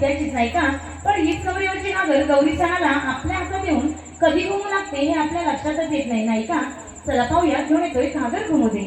विद्यार्थीच नाही का? पण हीच कबरीवरची नगर गौरी सणाला. आपल्या हातात येऊन कधी घुमू लागते हे आपल्या लक्षातच येत नाही नाही का? चला पाहूया. घेऊन येतोय कागर घुमू दे.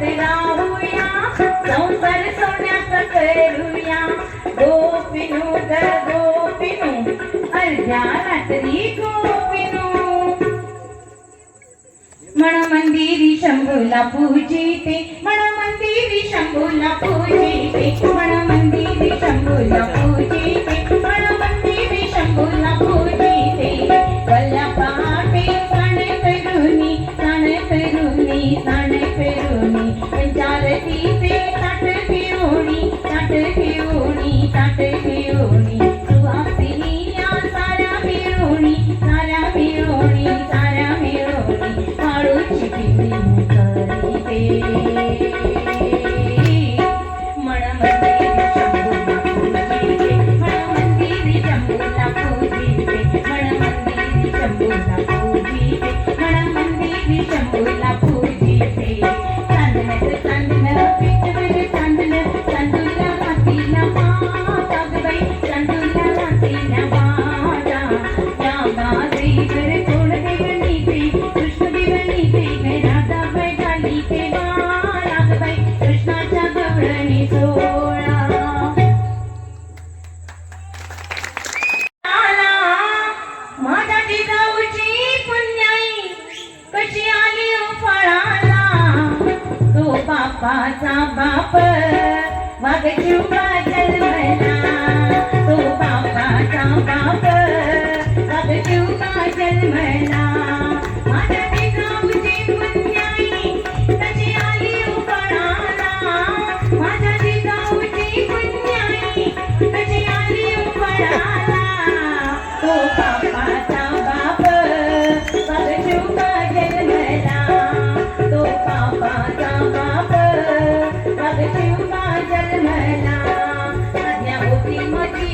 गीत गाऊया संसार सोन्याचा करूया गोपिनू तर गोपिनू अर्ध्या रात्री गोपिनू मन मंदिरी शंभूला पूजिते मन मंदिरी शंभूला पूजिते मन मंदिरी शंभूला पूजिते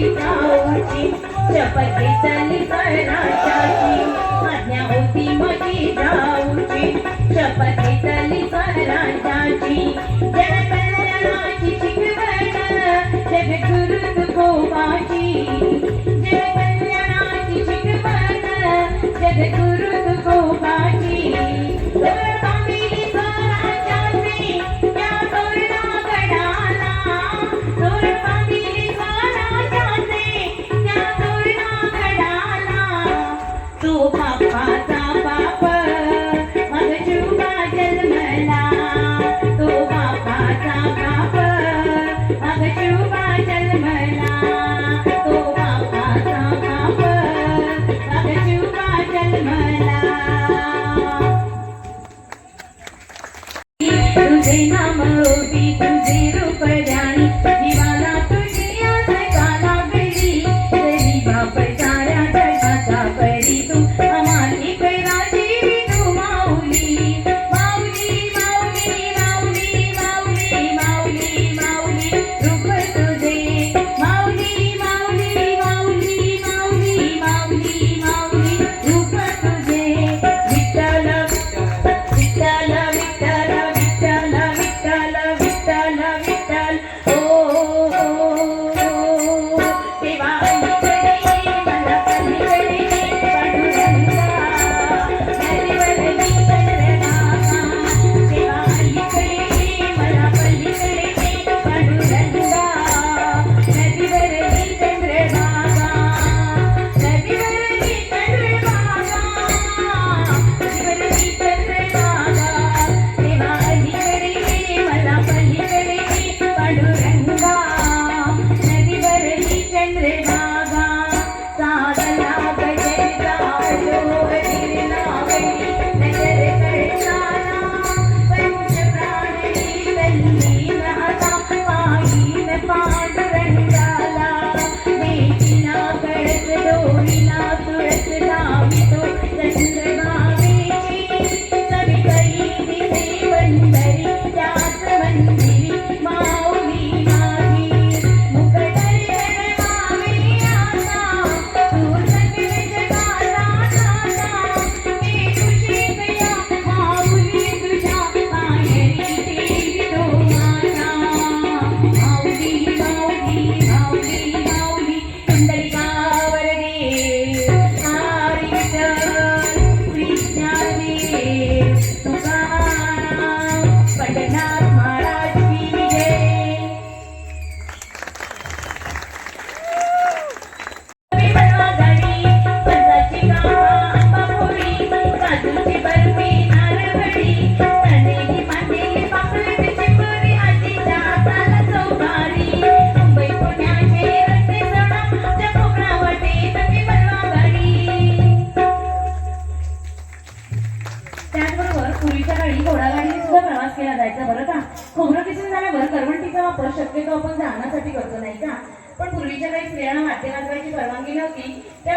गावाची शपथ घेतली स्वराज्याची आज्ञा होती मधी जाऊची शपथ घेतली स्वराज्याची परिणाम होती तुझे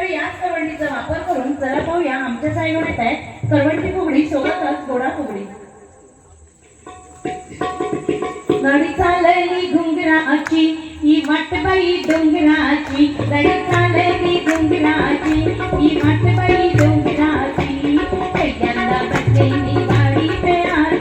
याच करवंडीचा वापर करून जरा पाहूया आमच्या साईडवर येत आहे करवंटी फुगडी सोबतच गोडा फुगडी. गाडी चालली घुंगराची ही वाटबाई डोंगराची गाडी चालली घुंगराची ही वाटबाई डोंगराची पहिल्यांदा बसलेली गाडी तयार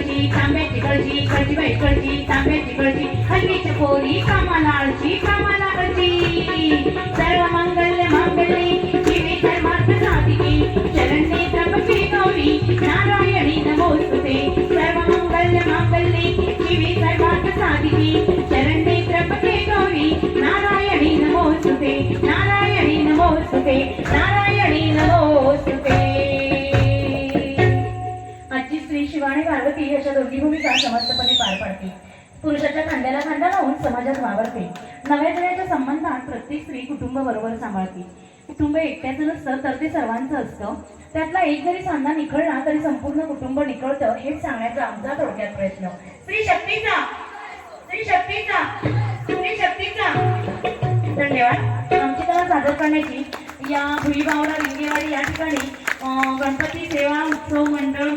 बाई कळची तांब्याची कळची कळची बाई कळची तांब्याची कळची हल्लीच्या पोरी कामाला आळची कामाला कळची सर्व मंगल मांगल्ये शिवे सर्वार्थ साधिके शरण्ये त्र्यंबके गौरी नारायणी नमोस्तुते. सर्व मंगल मांगल्ये शिवे सर्वार्थ साधिके शरण्ये त्र्यंबके गौरी नारायणी नमोस्तुते. नारायणी नमोस्तुते. नारायण भूमिका समर्थपणे पार पाडते. पुरुषाच्या खांद्याला खांदा लावून समाजात वावरते. नव्या जगाच्या संबंधात प्रत्येक स्त्री कुटुंब बरोबर सांभाळते. कुटुंब एकट्याचं नसतं तर ते सर्वांचं असतं. त्यातला एक जरी सांधा निखळला तरी संपूर्ण कुटुंब निखळतं हेच सांगण्याचा आमचा थोडक्यात प्रयत्न. स्त्री शक्तीचा! स्त्री शक्तीचा! स्त्री शक्तीचा! धन्यवाद. आमची कला सादर करण्याची या भुईबावडा लिंगेवाडी या ठिकाणी गणपती सेवा उत्सव मंडळ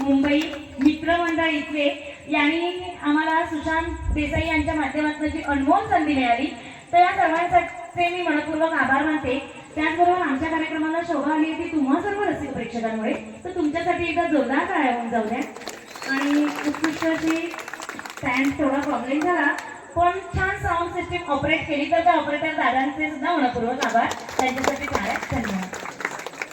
मुंबई मित्रमंडळीचे यांनी आम्हाला सुशांत देसाई यांच्या माध्यमातून जी अनमोल संधी मिळाली तर या सर्वांसाठी मी मनपूर्वक आभार मानते. त्याचबरोबर आमच्या कार्यक्रमाला शोभा आली होती तुम्हा सर्व रसिक प्रेक्षकांमुळे. तर तुमच्यासाठी एकदा जोरदार टाळ्या होऊन जाऊ द्या. आणि उत्कृष्ट अशी स्टँड थोडा प्रॉब्लेम झाला. पण छान साऊंड सिस्टीम ऑपरेट केली तर त्या ऑपरेटर दादांचे सुद्धा मनपूर्वक आभार. त्यांच्यासाठी काय धन्यवाद.